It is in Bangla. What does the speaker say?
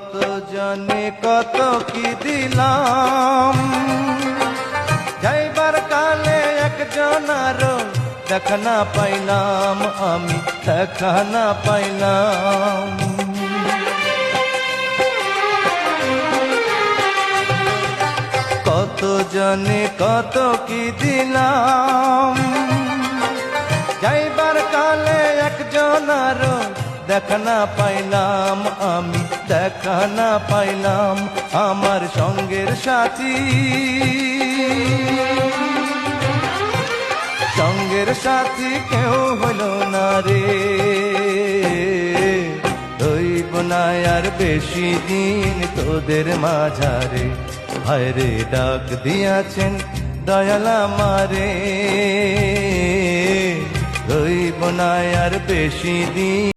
কত জানে কত কি দিলাম? যাইবার কালে একজন আরও দেখা পাইলাম, আমি দেখা না পাইলাম। কত জানে কত কি দিলাম? যাইবার কালে একজন দেখা না পাইলাম আমি, দেখা না পাইলাম আমার সঙ্গের সাথী। সঙ্গের সাথী কেউ হলো না রে। হইব না আর বেশি দিন তোদের মাঝারে। হায়রে ডাক দিয়াছেন দয়ালা মারে হইব না আর বেশি দিন